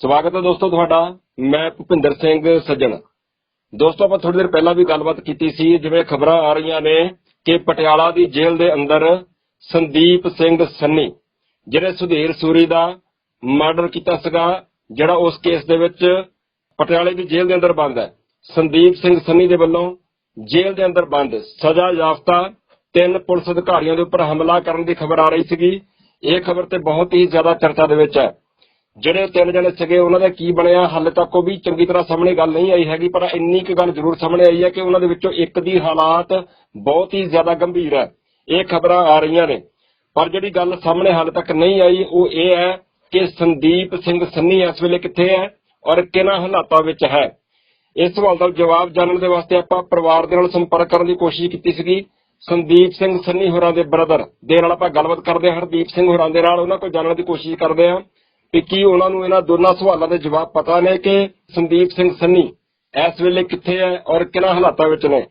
ਸਵਾਗਤ ਹੈ ਦੋਸਤੋ ਤੁਹਾਡਾ। ਮੈਂ ਭੁਪਿੰਦਰ ਸਿੰਘ ਸੱਜਣ। ਦੋਸਤੋ, ਆਪਾਂ ਥੋੜੀ ਦੇਰ ਪਹਿਲਾਂ ਵੀ ਗੱਲਬਾਤ ਕੀਤੀ ਸੀ, ਜਿਵੇਂ ਖਬਰਾਂ ਆ ਰਹੀਆਂ ਨੇ ਕਿ ਪਟਿਆਲਾ ਦੀ ਜੇਲ੍ਹ ਦੇ ਅੰਦਰ ਸੰਦੀਪ ਸਿੰਘ ਸੰਨੀ ਜਿਹੜੇ ਸੁਧੀਰ ਸੂਰੀ ਦਾ ਮਰਡਰ ਕੀਤਾ ਸੀਗਾ, ਜਿਹੜਾ ਉਸ ਕੇਸ ਦੇ ਵਿੱਚ ਪਟਿਆਲੇ ਦੀ ਜੇਲ੍ਹ ਦੇ ਅੰਦਰ ਬੰਦ ਹੈ। ਸੰਦੀਪ ਸਿੰਘ ਸੰਨੀ ਦੇ ਵੱਲੋਂ ਜੇਲ੍ਹ ਦੇ ਅੰਦਰ ਬੰਦ। ਸਜ਼ਾ ਯਾਫਤਾ ਤਿੰਨ ਪੁਲਿਸ ਅਧਿਕਾਰੀਆਂ ਦੇ ਉੱਪਰ ਹਮਲਾ ਕਰਨ ਦੀ ਖਬਰ ਆ ਰਹੀ ਸੀਗੀ। ਇਹ ਖਬਰ ਤੇ ਬਹੁਤ ਹੀ ਜ਼ਿਆਦਾ ਚਰਚਾ ਦੇ ਵਿੱਚ ਹੈ। ਜਿਹੜੇ ਤਿੰਨ ਜਣੇ ਸੀਗੇ, ਉਹਨਾਂ ਦਾ ਕੀ ਬਣਿਆ? ਹਾਲੇ ਤੱਕ ਉਹ ਵੀ ਚੰਗੀ ਤਰ੍ਹਾਂ ਸਾਹਮਣੇ ਗੱਲ ਨਹੀਂ ਆਈ ਹੈਗੀ, ਪਰ ਇੰਨੀ ਕੁ ਗੱਲ ਜ਼ਰੂਰ ਸਾਹਮਣੇ ਆਈ ਹੈ ਕਿ ਉਹਨਾਂ ਦੇ ਵਿੱਚੋਂ ਇੱਕ ਦੀ ਹਾਲਾਤ ਬਹੁਤ ਹੀ ਜ਼ਿਆਦਾ ਗੰਭੀਰ ਹੈ। ਇਹ ਖਬਰਾਂ ਆ ਰਹੀਆਂ ਨੇ। ਪਰ ਜਿਹੜੀ ਗੱਲ ਸਾਹਮਣੇ ਹਾਲੇ ਤੱਕ ਨਹੀਂ ਆਈ, ਉਹ ਇਹ ਹੈ ਕਿ ਸੰਦੀਪ ਸਿੰਘ ਸੰਨੀ ਇਸ ਵੇਲੇ ਕਿੱਥੇ ਹੈ ਔਰ ਕਿਹਨਾਂ ਹਾਲਾਤਾਂ ਵਿੱਚ ਹੈ? ਇਸ ਸਵਾਲ ਦਾ ਜਵਾਬ ਜਾਣਨ ਦੇ ਵਾਸਤੇ ਆਪਾਂ ਪਰਿਵਾਰ ਦੇ ਨਾਲ ਸੰਪਰਕ ਕਰਨ ਦੀ ਕੋਸ਼ਿਸ਼ ਕੀਤੀ ਸੀਗੀ। ਸੰਦੀਪ ਸਿੰਘ ਸੰਨੀ ਹੋਰਾਂ ਦੇ ਬ੍ਰਦਰ। ਦੇ ਨਾਲ ਆਪਾਂ ਗੱਲਬਾਤ ਕਰਦੇ ਹਾਂ, ਹਰਦੀਪ ਸਿੰਘ ਹੋਰਾਂ ਦੇ ਨਾਲ। ਉਹਨਾਂ ਕੋਲ ਜਾਣਨ ਦੀ ਕੋਸ਼ਿਸ਼ ਕਰਦੇ ਹਾਂ। ਕਿ ਕੀ ਉਹਨਾਂ ਨੂੰ ਇਹਨਾਂ ਦੋਨਾਂ ਸਵਾਲਾਂ ਦੇ ਜਵਾਬ ਪਤਾ ਨੇ ਕਿ ਸੰਦੀਪ ਸਿੰਘ ਸੰਨੀ ਇਸ ਵੇਲੇ ਕਿੱਥੇ ਹੈ ਔਰ ਕਿਹਨਾਂ ਹਾਲਾਤਾਂ ਵਿੱਚ ਨੇ?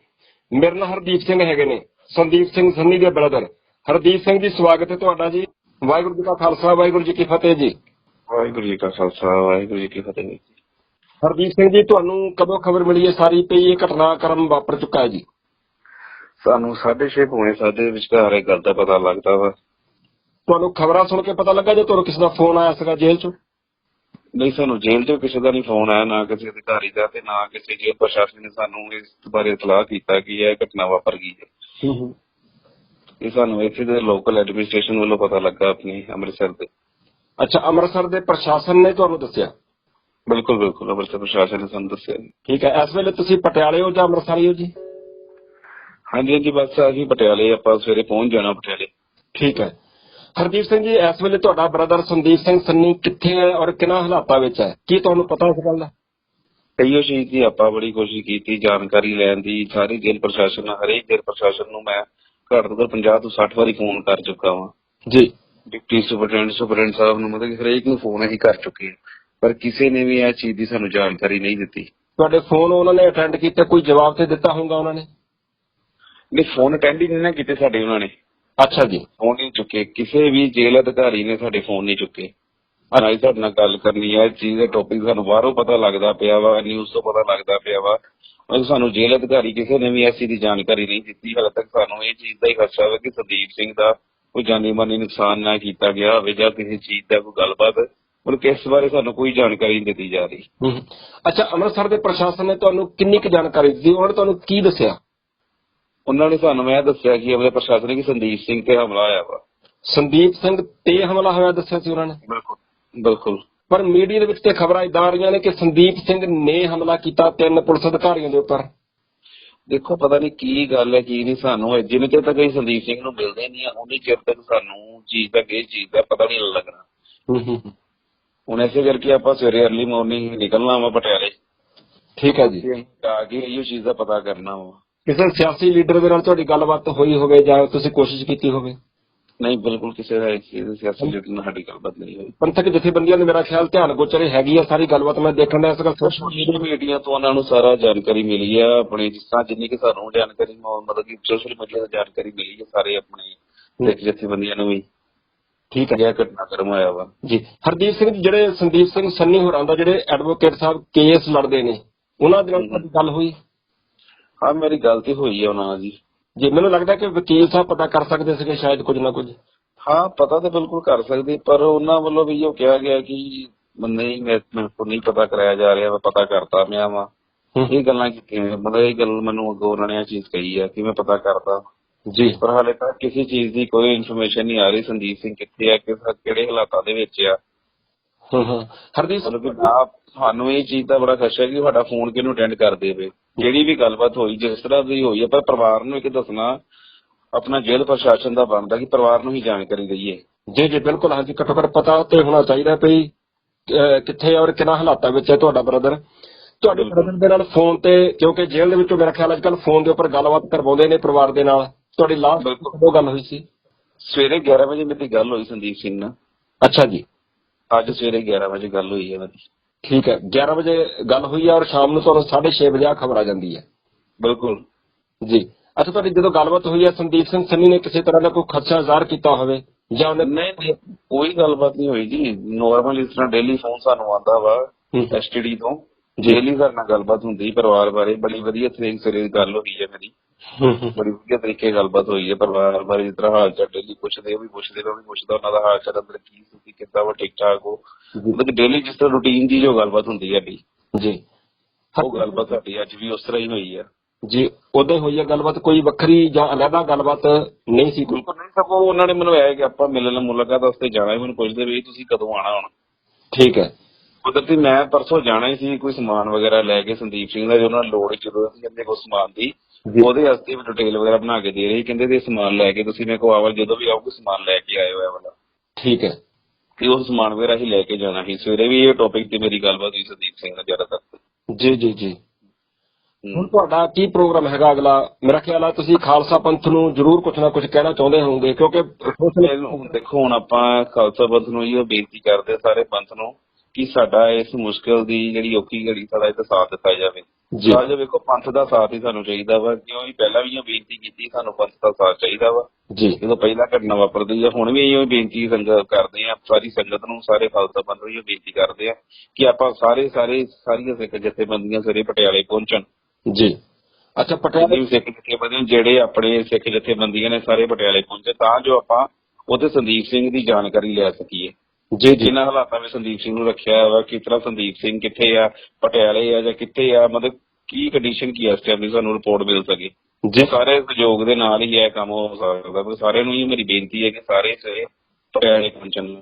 ਮੇਰੇ ਨਾਲ ਹਰਦੀਪ ਸਿੰਘ ਹੈਗੇ ਨੇ ਸੰਦੀਪ ਸਿੰਘ ਸੰਨੀ ਦੇ ਬ੍ਰਦਰ। ਹਰਦੀਪ ਸਿੰਘ ਜੀ ਸਵਾਗਤ ਹੈ ਤੁਹਾਡਾ ਜੀ। ਵਾਹਿਗੁਰੂ ਜੀ ਕਾ ਖਾਲਸਾ ਵਾਹਿਗੁਰੂ ਜੀ ਕੀ ਫਤਿਹ ਜੀ। ਵਾਹਿਗੁਰੂ ਜੀ ਕਾ ਖਾਲਸਾ ਵਾਹਿਗੁਰੂ ਜੀ ਕੀ ਫਤਿਹ ਹਰਦੀਪ ਸਿੰਘ ਜੀ ਤੁਹਾਨੂੰ ਕਦੋਂ ਖਬਰ ਮਿਲੀ ਹੈ? ਸਾਰੀ ਪਈ ਇਹ ਘਟਨਾਕ੍ਰਮ ਵਾਪਰ ਚੁੱਕਾ ਹੈ ਜੀ। ਸਾਨੂੰ 6:30 ਪੌਣੇ ਸੱਤ ਦੇ ਵਿਚਕਾਰ ਇਹ ਗੱਲ ਦਾ ਪਤਾ ਲੱਗਦਾ ਵਾ। ਤੁਹਾਨੂੰ ਖਬਰਾਂ ਸੁਣ ਕੇ ਪਤਾ ਲੱਗਾ ਜਾਂ ਤੁਹਾਨੂੰ ਕਿਸੇ ਦਾ ਫੋਨ ਆਇਆ ਸੀਗਾ ਜੇਲ੍ਹ ਚੋਂ? ਨਹੀਂ ਸਾਨੂੰ ਜੇਲ੍ਹ ਤੋਂ ਕਿਸੇ ਦਾ ਨਹੀਂ ਫੋਨ ਆਇਆ ਨਾ ਕਿਸੇ ਅਧਿਕਾਰੀ ਦਾ ਤੇ ਨਾ ਕਿਸੇ ਜੇਲ੍ਹ ਪ੍ਰਸ਼ਾਸਨ ਨੇ ਸਾਨੂੰ ਇਸ ਬਾਰੇ ਇਤਲਾਹ ਕੀਤਾ ਕਿ ਇਹ ਘਟਨਾ ਵਾਪਰ ਗਈ ਹੈ। ਇਹ ਸਾਨੂੰ ਇੱਥੇ ਦੇ ਲੋਕਲ ਐਡਮਿਨਿਸਟ੍ਰੇਸ਼ਨ ਵੱਲੋਂ ਪਤਾ ਲੱਗਾ ਆਪਣੀ ਅੰਮ੍ਰਿਤਸਰ ਦੇ। ਅੱਛਾ ਅੰਮ੍ਰਿਤਸਰ ਦੇ ਪ੍ਰਸ਼ਾਸਨ ਨੇ ਤੁਹਾਨੂੰ ਦੱਸਿਆ? ਬਿਲਕੁਲ ਬਿਲਕੁਲ ਅੰਮ੍ਰਿਤਸਰ ਪ੍ਰਸ਼ਾਸਨ ਨੇ ਸਾਨੂੰ ਦੱਸਿਆ ਜੀ। ਠੀਕ ਹੈ ਇਸ ਵੇਲੇ ਤੁਸੀਂ ਪਟਿਆਲੇ ਹੋ ਜਾਂ ਅੰਮ੍ਰਿਤਸਰ ਹੀ ਜੀ? ਹਾਂਜੀ ਹਾਂਜੀ ਬਸ ਅਸੀਂ ਪਟਿਆਲੇ ਆਪਾਂ ਸਵੇਰੇ ਪਹੁੰਚ ਜਾਣਾ ਪਟਿਆਲੇ। ਠੀਕ ਹੈ। ਹਰਦੀਪ ਸਿੰਘ ਜੀ ਇਸ ਵੇਲੇ ਤੁਹਾਡਾ ਬ੍ਰਦਰ ਸੰਦੀਪ ਸਿੰਘ ਸੰਨੀ ਕਿੱਥੇ ਹੈ ਔਰ ਕਿਹਨਾਂ ਹਾਲਾਤਾਂ ਵਿੱਚ ਹੈ? ਕੀ ਤੁਹਾਨੂੰ ਪਤਾ ਇਸ ਗੱਲ ਦਾ? ਕਈਓ ਚੀਜ਼ ਦੀ ਆਪਾਂ ਬੜੀ ਕੋਸ਼ਿਸ਼ ਕੀਤੀ ਜਾਣਕਾਰੀ ਲੈਣ ਦੀ। ਸਾਰੀ ਜੇਲ੍ਹ ਪ੍ਰਸ਼ਾਸਨ ਹਰੇਕ ਜੇਲ੍ਹ ਪ੍ਰਸ਼ਾਸਨ ਨੂੰ ਮੈਂ ਘੱਟ ਤੋਂ ਘੱਟ 50 ਤੋਂ 60 ਵਾਰੀ ਫੋਨ ਕਰ ਚੁੱਕਾ ਵਾਂ। ਜੀ। ਡਿਪਟੀ ਸੁਪਰਡੈਂਟ ਸੁਪਰਡੈਂਟ ਸਾਹਿਬ ਨੂੰ ਮਤਲਬ ਕਿ ਹਰੇਕ ਨੂੰ ਫੋਨ ਅਸੀਂ ਕਰ ਚੁੱਕੇ ਹਾਂ। ਪਰ ਕਿਸੇ ਨੇ ਵੀ ਇਹ ਚੀਜ਼ ਦੀ ਸਾਨੂੰ ਜਾਣਕਾਰੀ ਨਹੀਂ ਦਿੱਤੀ। ਤੁਹਾਡੇ ਫੋਨ ਉਹਨਾਂ ਨੇ ਅਟੈਂਡ ਕੀਤੇ? ਕੋਈ ਜਵਾਬ ਤੇ ਦਿੱਤਾ ਹੋਊਗਾ ਉਹਨਾਂ ਨੇ? ਨਹੀਂ ਫੋਨ ਅਟੈਂਡ ਹੀ ਨਹੀਂ ਨਾ ਕੀਤੇ ਸਾਡੇ ਉਹਨਾਂ ਨੇ। ਅੱਛਾ ਜੀ। ਫੋਨ ਨਹੀਂ ਚੁੱਕੇ। ਕਿਸੇ ਵੀ ਜੇਲ੍ਹ ਅਧਿਕਾਰੀ ਨੇ ਸਾਡੇ ਫੋਨ ਨਹੀਂ ਚੁੱਕੇ। ਹੀ ਸਾਡੇ ਨਾਲ ਗੱਲ ਕਰਨੀ ਹੈ ਇਸ ਚੀਜ਼ ਦਾ ਟੌਪਿਕ ਸਾਨੂੰ ਬਾਹਰੋਂ ਪਤਾ ਲੱਗਦਾ ਪਿਆ ਵਾ ਨਿਊਜ਼ ਤੋਂ ਪਤਾ ਲੱਗਦਾ ਪਿਆ ਵਾ। ਪਰ ਸਾਨੂੰ ਜੇਲ੍ਹ ਅਧਿਕਾਰੀ ਕਿਸੇ ਨੇ ਵੀ ਐਸੀ ਦੀ ਜਾਣਕਾਰੀ ਨਹੀਂ ਦਿੱਤੀ। ਹਾਲੇ ਤੱਕ ਸਾਨੂੰ ਇਹ ਚੀਜ਼ ਦਾ ਹੀ ਖਦਸ਼ਾ ਵਾ ਕਿ ਸੰਦੀਪ ਸਿੰਘ ਦਾ ਕੋਈ ਜਾਨੀ ਮਾਨੀ ਨੁਕਸਾਨ ਨਾ ਕੀਤਾ ਗਿਆ ਹੋਵੇ ਜਾਂ ਕਿਸੇ ਚੀਜ਼ ਦਾ ਕੋਈ ਗੱਲਬਾਤ ਮਤਲਬ ਕਿ ਇਸ ਬਾਰੇ ਸਾਨੂੰ ਕੋਈ ਜਾਣਕਾਰੀ ਨਹੀਂ ਦਿੱਤੀ ਜਾ ਰਹੀ। ਅੱਛਾ ਅੰਮ੍ਰਿਤਸਰ ਦੇ ਪ੍ਰਸ਼ਾਸਨ ਨੇ ਤੁਹਾਨੂੰ ਕਿੰਨੀ ਕੁ ਜਾਣਕਾਰੀ ਦਿੱਤੀ? ਉਹਨਾਂ ਨੇ ਤੁਹਾਨੂੰ ਕੀ ਦੱਸਿਆ? ਉਹਨਾਂ ਨੇ ਸਾਨੂੰ ਇਹ ਦੱਸਿਆ ਕਿ ਆਪਣੇ ਪ੍ਰਸ਼ਾਸਨ ਕਿ ਸੰਦੀਪ ਸਿੰਘ ਤੇ ਹਮਲਾ ਆਇਆ ਵਾ। ਸੰਦੀਪ ਸਿੰਘ ਤੇ ਹਮਲਾ ਹੋਇਆ ਦੱਸਿਆ ਸੀ ਉਹਨਾਂ ਨੇ? ਬਿਲਕੁਲ ਬਿਲਕੁਲ। ਪਰ ਮੀਡੀਆ ਦੇ ਵਿੱਚ ਤੇ ਖਬਰਾਂ ਇਦਾਂ ਆ ਰਹੀਆਂ ਨੇ ਕਿ ਸੰਦੀਪ ਸਿੰਘ ਨੇ ਹਮਲਾ ਕੀਤਾ ਤਿੰਨ ਪੁਲਿਸ ਅਧਿਕਾਰੀਆਂ ਦੇ ਉੱਪਰ। ਦੇਖੋ ਪਤਾ ਨਹੀਂ ਕੀ ਗੱਲ ਹੈ ਕੀ ਨਹੀਂ ਸਾਨੂੰ ਜਿੰਨੇ ਚਿਰ ਤੱਕ ਅਸੀਂ ਸੰਦੀਪ ਸਿੰਘ ਨੂੰ ਮਿਲਦੇ ਨਹੀਂ ਆ ਉਨੀ ਚਿਰ ਤੱਕ ਸਾਨੂੰ ਚੀਜ਼ ਦਾ ਕਿਸ ਚੀਜ਼ ਦਾ ਪਤਾ ਨਹੀਂ ਲੱਗਣਾ। ਹੁਣ ਐਸੇ ਕਰਕੇ ਆਪਾਂ ਸਵੇਰੇ ਅਰਲੀ ਮਾਰਨਿੰਗ ਨਿਕਲਣਾ ਵਾ ਪਟਿਆਲੇ। ਠੀਕ ਹੈ ਜੀ। ਆ ਕੇ ਇਹੋ ਚੀਜ਼ ਦਾ ਪਤਾ ਕਰਨਾ ਵਾ। ਕਿਸੇ ਸਿਆਸੀ ਲੀਡਰ ਦੇ ਨਾਲ ਤੁਹਾਡੀ ਗੱਲਬਾਤ ਹੋਈ ਹੋਵੇ ਜਾਂ ਤੁਸੀਂ ਕੋਸ਼ਿਸ਼ ਕੀਤੀ ਹੋਵੇ? ਨਹੀਂ ਬਿਲਕੁਲ ਕਿਸੇ ਦਾ ਦੀ ਸਿਆਸੀ ਲੀਡਰ ਨਾਲ ਸਾਡੀ ਗੱਲਬਾਤ ਨਹੀਂ ਹੋਈ। ਪੰਥਕ ਜਥੇਬੰਦੀਆਂ ਨੇ ਮੇਰਾ ਖਿਆਲ ਧਿਆਨ ਗੋਚਰੇ ਹੈਗੀ ਆ ਸਾਰੀ ਗੱਲਬਾਤ ਮੈਂ ਦੇਖਣ ਦਾ ਇਸ ਗੱਲ ਸੋਸ਼ਲ ਸੋਸ਼ਲ ਮੀਡੀਆ ਤੋਂ ਉਹਨਾਂ ਨੂੰ ਸਾਰਾ ਜਾਣਕਾਰੀ ਮਿਲੀ ਆ ਆਪਣੇ ਜਿਸ ਤਰ੍ਹਾਂ ਜਿੰਨੀ ਕਿ ਸਾਨੂੰ ਜਾਣਕਾਰੀ ਮਤਲਬ ਕਿ ਸੋਸ਼ਲ ਮੀਡੀਆ ਤੋਂ ਜਾਣਕਾਰੀ ਮਿਲੀ ਹੈ ਸਾਰੇ ਆਪਣੇ ਸਿੱਖ ਜਥੇਬੰਦੀਆਂ ਨੂੰ ਵੀ। ਠੀਕ ਹੈ ਇਹ ਘਟਨਾਕ੍ਰਮ ਹੋਇਆ ਵਾ। ਜੀ। ਹਰਦੀਪ ਸਿੰਘ ਜਿਹੜੇ ਸੰਦੀਪ ਸਿੰਘ ਸੰਨੀ ਹੋਰਾਂ ਦਾ ਜਿਹੜੇ ਐਡਵੋਕੇਟ ਸਾਹਿਬ ਕੇਸ ਲੜਦੇ ਨੇ ਉਹਨਾਂ ਦੇ ਨਾਲ ਗੱਲ ਹੋਈ? ਹਾਂ ਮੇਰੀ ਗਲਤੀ ਹੋਈ ਹੈ ਉਹਨਾਂ ਨਾਲ ਜੀ। ਜੀ ਮੈਨੂੰ ਲੱਗਦਾ ਕਿ ਵਕੀਲ ਸਾਹਿਬ ਪਤਾ ਕਰ ਸਕਦੇ ਸੀਗੇ ਸ਼ਾਇਦ ਕੁਝ ਨਾ ਕੁਝ। ਹਾਂ ਪਤਾ ਤਾਂ ਬਿਲਕੁਲ ਕਰ ਸਕਦੇ ਪਰ ਉਹਨਾਂ ਵੱਲੋਂ ਵੀ ਇਹ ਕਿਹਾ ਗਿਆ ਕਿ ਨਹੀਂ ਮੈਂ ਕੋਲ ਨਹੀਂ ਪਤਾ ਕਰਾਇਆ ਜਾ ਰਿਹਾ ਮੈਂ ਪਤਾ ਕਰਤਾ ਮੈਂ ਵਾ। ਇਹ ਗੱਲਾਂ ਕੀਤੀਆਂ ਮਤਲਬ ਇਹ ਗੱਲ ਮੈਨੂੰ ਅੱਗੋਂ ਉਹਨਾਂ ਨੇ ਇਹ ਚੀਜ਼ ਕਹੀ ਆ ਕਿ ਮੈਂ ਪਤਾ ਕਰਤਾ। ਜੀ। ਪਰ ਹਾਲੇ ਤੱਕ ਕਿਸੇ ਚੀਜ਼ ਦੀ ਕੋਈ ਇਨਫੋਰਮੇਸ਼ਨ ਨਹੀਂ ਆ ਰਹੀ। ਸੰਦੀਪ ਸਿੰਘ ਕਿੱਥੇ ਆ ਕਿਸ ਕਿਹੜੇ ਹਾਲਾਤਾਂ ਦੇ ਵਿੱਚ ਆ? ਹਾਂ ਹਾਂ ਹਰਦੀਪ ਮਤਲਬ ਕਿ ਨਾ ਸਾਨੂੰ ਇਹ ਚੀਜ਼ ਦਾ ਬੜਾ ਖਦਸ਼ਾ ਕਿ ਸਾਡਾ ਫੋਨ ਕਿਹਨੂੰ ਅਟੈਂਡ ਕਰ ਦੇਵੇ ਜਿਹੜੀ ਵੀ ਗੱਲਬਾਤ ਹੋਈ ਜਿਸ ਤਰ੍ਹਾਂ ਦੀ ਹੋਈ ਹੈ ਪਰ ਪਰਿਵਾਰ ਨੂੰ ਇੱਕ ਦੱਸਣਾ ਆਪਣਾ ਜੇਲ੍ਹ ਪ੍ਰਸ਼ਾਸਨ ਦਾ ਬਣਦਾ ਕਿ ਪਰਿਵਾਰ ਨੂੰ ਹੀ ਜਾਣਕਾਰੀ ਦਈਏ। ਜੀ ਜੀ ਬਿਲਕੁਲ। ਹਾਂਜੀ ਘੱਟੋ ਘੱਟ ਪਤਾ ਤੇ ਹੋਣਾ ਚਾਹੀਦਾ ਅਹ, ਕਿੱਥੇ ਔਰ ਕਿਹਨਾਂ ਹਾਲਾਤਾਂ ਵਿੱਚ ਹੈ ਤੁਹਾਡਾ ਬ੍ਰਦਰ ਤੁਹਾਡੇ ਬ੍ਰਦਰ ਦੇ ਨਾਲ ਫੋਨ ਤੇ ਕਿਉਂਕਿ ਜੇਲ੍ਹ ਦੇ ਵਿੱਚੋਂ ਮੇਰਾ ਖਿਆਲ ਅੱਜ ਕੱਲ ਫੋਨ ਦੇ ਉੱਪਰ ਗੱਲਬਾਤ ਕਰਵਾਉਂਦੇ ਨੇ ਪਰਿਵਾਰ ਦੇ ਨਾਲ। ਤੁਹਾਡੀ ਲਾਸਟ। ਕਦੋਂ ਗੱਲ ਹੋਈ ਸੀ? ਸਵੇਰੇ 11 ਵਜੇ ਮੇਰੀ ਗੱਲ ਹੋਈ ਸੰਦੀਪ ਸਿੰਘ ਨਾਲ। ਅੱਛਾ ਜੀ। ਅੱਜ ਸਵੇਰੇ 11 ਵਜੇ ਗੱਲ ਹੋਈ ਹੈ ਮੇਰੀ ਠੀਕ ਹੈ 11 ਵਜੇ ਗੱਲ ਹੋਈ ਹੈ ਔਰ ਸ਼ਾਮ ਨੂੰ ਤੁਹਾਨੂੰ 6:30 ਵਜੇ ਖਬਰ ਆ ਜਾਂਦੀ ਹੈ। ਬਿਲਕੁਲ। ਜੀ। ਅੱਛਾ ਤੁਹਾਡੀ ਜਦੋਂ ਗੱਲਬਾਤ ਹੋਈ ਹੈ ਸੰਦੀਪ ਸਿੰਘ ਸੰਨੀ ਨੇ ਕਿਸੇ ਤਰ੍ਹਾਂ ਦਾ ਕੋਈ ਖਦਸ਼ਾ ਜ਼ਾਹਰ ਕੀਤਾ ਹੋਵੇ? ਜਾਂ ਉਹਨੇ ਨਹੀਂ ਕੋਈ ਗੱਲਬਾਤ ਨਹੀਂ ਹੋਈ ਜੀ। ਨਾਰਮਲ ਇਸ ਤਰ੍ਹਾਂ ਡੇਲੀ ਫੋਨ ਸਾਨੂੰ ਆਉਂਦਾ ਵਾ। ਐਸਟੀਡੀ ਤੋਂ। ਡੇਲੀ ਸਾਡੇ ਨਾਲ ਗੱਲਬਾਤ ਹੁੰਦੀ ਪਰਿਵਾਰ ਬਾਰੇ। ਬੜੀ ਵਧੀਆ ਤਰੀਕੇ ਦੀ ਗੱਲ ਹੋਈ ਹੈ ਮੇਰੀ। ਬੜੀ ਵਧੀਆ ਤਰੀਕੇ ਗੱਲਬਾਤ ਹੋਈ ਹੈ ਪਰਿਵਾਰ ਬਾਰੇ ਜਿਸ ਤਰ੍ਹਾਂ ਹਾਲ ਚਾਲ ਡੇਲੀ ਪੁੱਛਦੇ ਉਹ ਵੀ ਪੁੱਛਦੇ ਮੈਂ ਵੀ ਪੁੱਛਦਾ ਉਹਨਾਂ ਦਾ ਹਾਲ ਚਾਲ ਅੰਦਰ ਕੀ ਤੁਸੀਂ ਕਿੱਦਾਂ ਵਾ ਠੀਕ ਠਾਕ ਹੋ ਮਤਲਬ ਡੇਲੀ ਜਿਸ ਤਰ੍ਹਾਂ ਰੂਟੀਨ ਦੀ ਜੋ ਗੱਲਬਾਤ ਹੁੰਦੀ ਹੈ ਵੀ ਜੀ। ਉਹ ਗੱਲਬਾਤ ਸਾਡੀ ਅੱਜ ਵੀ ਉਸ ਤਰ੍ਹਾਂ ਹੀ ਹੋਈ ਹੈ ਜੀ ਉਦੋਂ ਹੋਈ ਹੈ ਗੱਲਬਾਤ ਕੋਈ ਵੱਖਰੀ ਜਾਂ ਅਲੱਗਾ ਗੱਲਬਾਤ ਨਹੀਂ ਸੀ। ਕੋਈ ਨਹੀਂ ਸਗੋਂ ਉਹਨਾਂ ਨੇ ਮੈਨੂੰ ਆਇਆ ਕਿ ਆਪਾਂ ਮਿਲਣ ਮੁਲਾਕਾਤ ਵਾਸਤੇ ਜਾਣਾ ਹੈ ਮੈਨੂੰ ਪੁੱਛਦੇ ਵੀ ਤੁਸੀਂ ਕਦੋਂ ਆਣਾ ਹੁਣ। ਠੀਕ ਹੈ। ਕੁਦਰਤੀ ਮੈਂ ਪਰਸੋਂ ਜਾਣਾ ਹੀ ਸੀ ਕੋਈ ਸਮਾਨ ਵਗੈਰਾ ਲੈ ਕੇ ਸੰਦੀਪ ਸਿੰਘ ਦਾ ਜੋ ਉਹਨਾਂ ਲੋੜ ਜ਼ਰੂਰਤ ਸੀ ਆਪਣੇ ਕੋਲ ਸਮਾਨ ਦੀ। ਉਹਦੇ ਵਾਸਤੇ ਵੀ ਡਿਟੇਲ ਵਗੈਰਾ ਬਣਾ ਕੇ ਦੇ ਰਹੇ। ਕਹਿੰਦੇ ਤੇ ਸਮਾਨ ਲੈ ਕੇ ਤੁਸੀਂ ਮੇਰੇ ਕੋਲ ਆਵਲ ਜਦੋਂ ਵੀ ਆਓਗੇ ਸਮਾਨ ਲੈ ਕੇ ਆਇਓ ਇਹ ਵਾਲਾ ਠੀਕ ਹੈ ਤੇ ਉਹ ਸਮਾਨ ਵਗੈਰਾ ਹੀ ਲੈ ਕੇ ਜਾਣਾ ਸੀ ਸਵੇਰੇ ਵੀ ਇਹ ਟੌਪਿਕ ਤੇ ਮੇਰੀ ਗੱਲਬਾਤ ਹੋਈ ਸੰਦੀਪ ਸਿੰਘ ਨਾਲ ਜ਼ਿਆਦਾਤਰ ਜੀ ਜੀ ਜੀ। ਹੁਣ ਤੁਹਾਡਾ ਕੀ ਪ੍ਰੋਗਰਾਮ ਹੈਗਾ ਅਗਲਾ ਮੇਰਾ ਖਿਆਲ ਆ ਤੁਸੀਂ ਖਾਲਸਾ ਪੰਥ ਨੂੰ ਜ਼ਰੂਰ ਕੁਝ ਨਾ ਕੁਝ ਕਹਿਣਾ ਚਾਹੁੰਦੇ ਹੋਵੋਗੇ ਕਿਉਂਕਿ ਦੇਖੋ ਹੁਣ ਆਪਾਂ ਖਾਲਸਾ ਪੰਥ ਨੂੰ ਇਹ ਬੇਨਤੀ ਕਰਦੇ ਸਾਰੇ ਪੰਥ ਨੂੰ ਕਿ ਸਾਡਾ ਇਸ ਮੁਸ਼ਕਲ ਦੀ ਜਿਹੜੀ ਔਖੀ ਘੜੀ ਸਾਡਾ ਇਹ ਸਾਥ ਦਿੱਤਾ ਜਾਵੇ। ਜੀ। ਅੱਜ ਵੇਖੋ ਪੰਥ ਦਾ ਸਾਥ ਹੀ ਸਾਨੂੰ ਚਾਹੀਦਾ ਵਾ। ਕਿਉਂ ਵੀ ਪਹਿਲਾਂ ਵੀ ਇਹ ਬੇਨਤੀ ਕੀਤੀ ਸਾਨੂੰ ਪੰਥ ਦਾ ਸਾਥ ਚਾਹੀਦਾ ਵਾ। ਜੀ। ਜਦੋਂ ਪਹਿਲਾਂ ਘਟਨਾ ਵਾਪਰਦੀ ਆ ਹੁਣ ਵੀ ਇਹੋ ਬੇਨਤੀ ਸੰਗਤ ਕਰਦੇ ਆ। ਸਾਰੀ ਸੰਗਤ ਨੂੰ ਸਾਰੇ ਖਾਲਸਾ ਪੰਥ ਨੂੰ ਇਹ ਬੇਨਤੀ ਕਰਦੇ ਆ ਕਿ ਆਪਾਂ ਸਾਰੇ ਸਾਰੇ ਸਾਰੀਆਂ ਸਿੱਖ ਜਥੇਬੰਦੀਆਂ ਸਾਰੇ ਪਟਿਆਲੇ ਪਹੁੰਚਣ। ਜੀ। ਅੱਛਾ ਪਟਿਆਲੇ ਸਿੱਖ ਜਥੇਬੰਦੀਆਂ ਜਿਹੜੇ ਆਪਣੇ ਸਿੱਖ ਜਥੇਬੰਦੀਆਂ ਨੇ ਸਾਰੇ ਪਟਿਆਲੇ ਪਹੁੰਚੇ ਤਾਂ ਜੋ ਆਪਾਂ ਉੱਥੇ ਸੰਦੀਪ ਸਿੰਘ ਦੀ ਜਾਣਕਾਰੀ ਲੈ ਸਕੀਏ। ਜੀ ਜੀ। ਜਿਨ੍ਹਾਂ ਹਾਲਾਤਾਂ ਵਿੱਚ ਸੰਦੀਪ ਸਿੰਘ ਨੂੰ ਰੱਖਿਆ ਹੋਇਆ ਕਿਸ ਤਰ੍ਹਾਂ ਸੰਦੀਪ ਸਿੰਘ ਕਿੱਥੇ ਆ ਪਟਿਆਲੇ ਆ ਜਾਂ ਕਿੱਥੇ ਆ ਮਤਲਬ ਕੀ ਕੰਡੀਸ਼ਨ ਕੀ ਆ ਇਸ ਟਾਈਮ ਦੀ ਸਾਨੂੰ ਰਿਪੋਰਟ ਮਿਲ ਸਕੇ? ਜੀ। ਸਾਰੇ ਸਹਿਯੋਗ ਦੇ ਨਾਲ ਹੀ ਇਹ ਕੰਮ ਹੋ ਸਕਦਾ ਪਰ ਸਾਰਿਆਂ ਨੂੰ ਹੀ ਮੇਰੀ ਬੇਨਤੀ ਹੈ ਕਿ ਸਾਰੇ ਸਵੇਰੇ ਪਟਿਆਲੇ ਪਹੁੰਚਣ।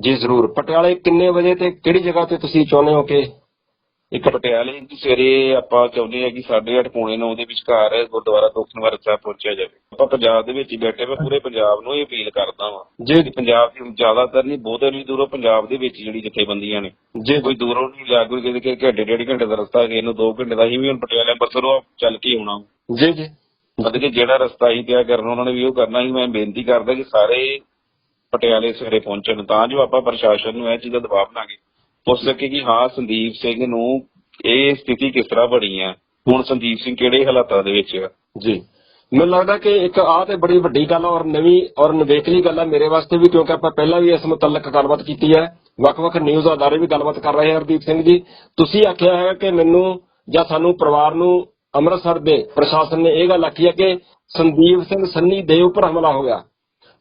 ਜੀ ਜ਼ਰੂਰ। ਪਟਿਆਲੇ ਕਿੰਨੇ ਵਜੇ ਤੇ ਕਿਹੜੀ ਜਗ੍ਹਾ ਤੇ ਤੁਸੀਂ ਚਾਹੁੰਦੇ ਹੋ ਕਿ ਇੱਕ ਪਟਿਆਲੇ ਦੀ ਸਵੇਰੇ ਆਪਾਂ ਚਾਹੁੰਦੇ ਹਾਂ ਕਿ 8:30 ਪੌਣੇ 9 ਦੇ ਵਿਚਕਾਰ ਗੁਰਦੁਆਰਾ ਦੂਖਨਿਵਾਰਨ ਸਾਹਿਬ ਪਹੁੰਚਿਆ ਜਾਵੇ। ਆਪਾਂ ਪੰਜਾਬ ਦੇ ਵਿੱਚ ਹੀ ਬੈਠੇ ਮੈਂ ਪੂਰੇ ਪੰਜਾਬ ਨੂੰ ਇਹ ਅਪੀਲ ਕਰਦਾ ਵਾਂ। ਜੀ ਪੰਜਾਬ ਦੀ ਜ਼ਿਆਦਾਤਰ ਨਹੀਂ ਬਹੁਤੇ ਨਹੀਂ ਦੂਰੋਂ ਪੰਜਾਬ ਦੇ ਵਿੱਚ ਜਿਹੜੀ ਜਥੇਬੰਦੀਆਂ ਨੇ। ਜੀ ਕੋਈ ਦੂਰੋਂ ਨਹੀਂ ਲਿਆ ਕੋਈ ਕਿਤੇ ਕਿ ਘੰਟੇ ਡੇਢ ਘੰਟੇ ਦਾ ਰਸਤਾ ਕਿ ਇਹਨੂੰ 2 ਘੰਟੇ ਦਾ ਹੀ ਵੀ ਹੁਣ ਪਟਿਆਲੇ ਅੰਬਰਸਰੋਂ ਚੱਲ ਕੇ ਆਉਣਾ ਜੀ ਜੀ। ਮਤਲਬ ਕਿ ਜਿਹੜਾ ਰਸਤਾ ਹੀ ਤਿਆਰ ਕਰਨਾ ਉਹਨਾਂ ਨੇ ਵੀ ਉਹ ਕਰਨਾ ਹੀ ਮੈਂ ਬੇਨਤੀ ਕਰਦਾ ਕਿ ਸਾਰੇ ਪਟਿਆਲੇ ਸਵੇਰੇ ਪਹੁੰਚਣ ਤਾਂ ਜੋ ਆਪਾਂ ਪ੍ਰਸ਼ਾਸਨ ਨੂੰ ਇਹ ਚੀਜ਼ ਦਾ ਦਬਾਅ ਬਣਾ ਕੇ ਪੁੱਛ ਸਕੇ ਕਿ ਹਾਂ ਸੰਦੀਪ ਸਿੰਘ ਨੂੰ ਇਹ ਸਥਿਤੀ ਕਿਸ ਤਰ੍ਹਾਂ ਬਣੀ ਆ? ਹੁਣ ਸੰਦੀਪ ਸਿੰਘ ਕਿਹੜੇ ਹਾਲਾਤਾਂ ਦੇ ਵਿੱਚ ਆ? ਜੀ। ਮੈਨੂੰ ਲੱਗਦਾ ਕਿ ਇੱਕ ਆਹ ਤੇ ਬੜੀ ਵੱਡੀ ਗੱਲ ਔਰ ਨਵੀਂ ਔਰ ਨਵੇਕਲੀ ਗੱਲ ਆ ਮੇਰੇ ਵਾਸਤੇ ਵੀ ਕਿਉਂਕਿ ਆਪਾਂ ਪਹਿਲਾਂ ਵੀ ਇਸ ਮੁਤਲਕ ਗੱਲਬਾਤ ਕੀਤੀ ਹੈ ਵੱਖ-ਵੱਖ ਨਿਊਜ਼ ਅਦਾਰੇ ਵੀ ਗੱਲਬਾਤ ਕਰ ਰਹੇ ਹਨ ਹਰਦੀਪ ਸਿੰਘ ਜੀ। ਤੁਸੀਂ ਆਖਿਆ ਹੈ ਕਿ ਮੈਨੂੰ ਜਾਂ ਸਾਨੂੰ ਪਰਿਵਾਰ ਨੂੰ ਅੰਮ੍ਰਿਤਸਰ ਦੇ ਪ੍ਰਸ਼ਾਸਨ ਨੇ ਇਹ ਗੱਲ ਆਖੀ ਹੈ ਕਿ ਸੰਦੀਪ ਸਿੰਘ ਸੰਨੀ ਦੇ ਉੱਪਰ ਹਮਲਾ ਹੋ ਗਿਆ।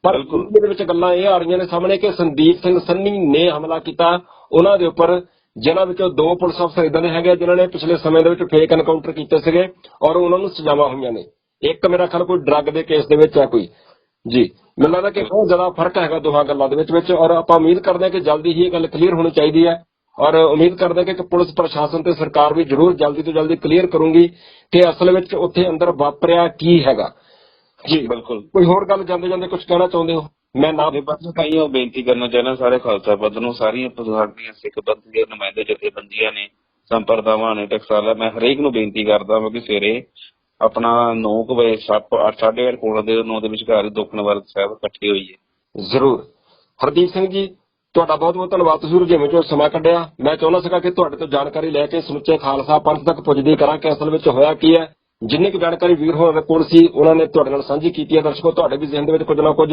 ਪਰ। ਇਹਦੇ ਵਿੱਚ ਗੱਲਾਂ ਇਹ ਆ ਰਹੀਆਂ ਨੇ ਸਾਹਮਣੇ ਕਿ ਸੰਦੀਪ ਸਿੰਘ ਸੰਨੀ ਨੇ ਹਮਲਾ ਕੀਤਾ ਉਹਨਾਂ ਦੇ ਉੱਪਰ ਜਿਨ੍ਹਾਂ ਵਿੱਚੋਂ ਦੋ ਪੁਲਿਸ ਅਫਸਰ ਇਦਾਂ ਦੇ ਹੈਗੇ ਆ ਜਿਨ੍ਹਾਂ ਨੇ ਪਿਛਲੇ ਸਮੇਂ ਦੇ ਵਿੱਚ ਫੇਕ ਐਨਕਾਊਂਟਰ ਕੀਤੇ ਸੀਗੇ ਔਰ ਉਹਨਾਂ ਨੂੰ ਸਜ਼ਾਵਾਂ ਹੋਈਆਂ ਨੇ। ਇੱਕ ਮੇਰਾ ਖਿਆਲ ਕੋਈ ਡਰੱਗ ਦੇ ਕੇਸ ਦੇ ਵਿੱਚ ਹੈ ਕੋਈ। ਜੀ ਮੈਨੂੰ ਲੱਗਦਾ ਕਿ ਬਹੁਤ ਜ਼ਿਆਦਾ ਫ਼ਰਕ ਹੈਗਾ ਦੋਹਾਂ ਗੱਲਾਂ ਦੇ ਵਿੱਚ ਵਿੱਚ ਔਰ ਆਪਾਂ ਉਮੀਦ ਕਰਦੇ ਹਾਂ ਕਿ ਜਲਦੀ ਹੀ ਇਹ ਗੱਲ ਕਲੀਅਰ ਹੋਣੀ ਚਾਹੀਦੀ ਹੈ ਔਰ ਉਮੀਦ ਕਰਦੇ ਹਾਂ ਕਿ ਪੁਲਿਸ ਪ੍ਰਸ਼ਾਸਨ ਤੇ ਸਰਕਾਰ ਵੀ ਜ਼ਰੂਰ ਜਲਦੀ ਤੋਂ ਜਲਦੀ ਕਲੀਅਰ ਕਰੂਗੀ ਕਿ ਅਸਲ ਵਿੱਚ ਉੱਥੇ ਅੰਦਰ ਵਾਪਰਿਆ ਕੀ ਹੈਗਾ। ਜੀ ਬਿਲਕੁਲ। ਕੋਈ ਹੋਰ ਗੱਲ ਜਾਂਦੇ ਜਾਂਦੇ ਕੁਝ ਕਹਿਣਾ ਚਾਹੁੰਦੇ ਹੋ? ਮੈਂ ਨਾ ਬਸ ਕਈ ਉਹ ਬੇਨਤੀ ਕਰਨਾ ਚਾਹੁੰਦਾ ਸਾਰੇ ਖਾਲਸਾ ਪੰਥ ਨੂੰ, ਸਾਰੀਆਂ ਸਾਡੀਆਂ ਸਿੱਖ ਪੰਥ ਦੇ ਨੁਮਾਇੰਦੇ ਜਥੇਬੰਦੀਆਂ ਨੇ, ਸੰਪਰਦਾਵਾਂ ਨੇ, ਟਕਸਾਲਾ, ਮੈਂ ਹਰੇਕ ਨੂੰ ਬੇਨਤੀ ਕਰਦਾ ਹਾਂ ਕਿ ਸਵੇਰੇ ਆਪਣਾ 9 ਵਜੇ 8:30 ਕੋਲ ਦੇ 9 ਦੇ ਵਿਚਕਾਰ ਦੁਖਨਵਾਰ ਸਾਹਿਬ ਇਕੱਠੇ ਹੋਈਏ। ਜ਼ਰੂਰ। ਹਰਦੀਪ ਸਿੰਘ ਜੀ, ਤੁਹਾਡਾ ਬਹੁਤ ਬਹੁਤ ਧੰਨਵਾਦ, ਤੁਸੀਂ ਰੁਝੇਵੇਂ ਚੋਂ ਸਮਾਂ ਕੱਢਿਆ। ਮੈਂ ਚਾਹੁੰਦਾ ਸੀਗਾ ਕਿ ਤੁਹਾਡੇ ਤੋਂ ਜਾਣਕਾਰੀ ਲੈ ਕੇ ਸਮੁੱਚੇ ਖਾਲਸਾ ਪੰਥ ਤੱਕ ਪੁੱਜਦੀ ਕਰਾਂ ਕਿ ਅਸਲ ਵਿੱਚ ਹੋਇਆ ਕੀ ਹੈ। ਜਿੰਨੀ ਕੁ ਜਾਣਕਾਰੀ ਵੀਰ ਹੋਰਾਂ ਕੋਲ ਸੀ ਉਹਨਾਂ ਨੇ ਤੁਹਾਡੇ ਨਾਲ ਸਾਂਝੀ ਕੀਤੀ ਹੈ ਦਰਸ਼ਕੋ ਤੁਹਾਡੇ ਵੀ ਜ਼ਿਹਨ ਦੇ ਵਿੱਚ ਕੁਝ ਨਾ ਕੁਝ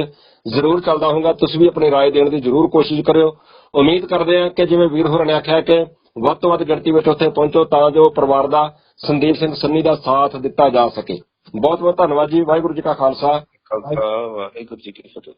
ਜ਼ਰੂਰ ਚੱਲਦਾ ਹੋਊਗਾ ਤੁਸੀਂ ਵੀ ਆਪਣੀ رائے ਦੇਣ ਦੀ ਜ਼ਰੂਰ ਕੋਸ਼ਿਸ਼ ਕਰਿਓ ਉਮੀਦ ਕਰਦੇ ਹਾਂ ਕਿ ਜਿਵੇਂ ਵੀਰ ਹੋਰਾਂ ਨੇ ਆਖਿਆ ਕਿ ਵੱਧ ਤੋਂ ਵੱਧ ਗਿਣਤੀ ਵਿੱਚ ਉੱਥੇ ਪਹੁੰਚੋ ਤਾਂ ਜੋ ਪਰਿਵਾਰ ਦਾ ਸੰਦੀਪ ਸਿੰਘ ਸੰਨੀ ਦਾ ਸਾਥ ਦਿੱਤਾ ਜਾ ਸਕੇ ਬਹੁਤ ਬਹੁਤ ਧੰਨਵਾਦ ਜੀ ਵਾਹਿਗੁਰੂ ਜੀ ਕਾ ਖਾਲਸਾ ਖਾਲਸਾ ਵਾਹਿਗੁਰੂ ਜੀ ਕੀ ਫਤਿਹ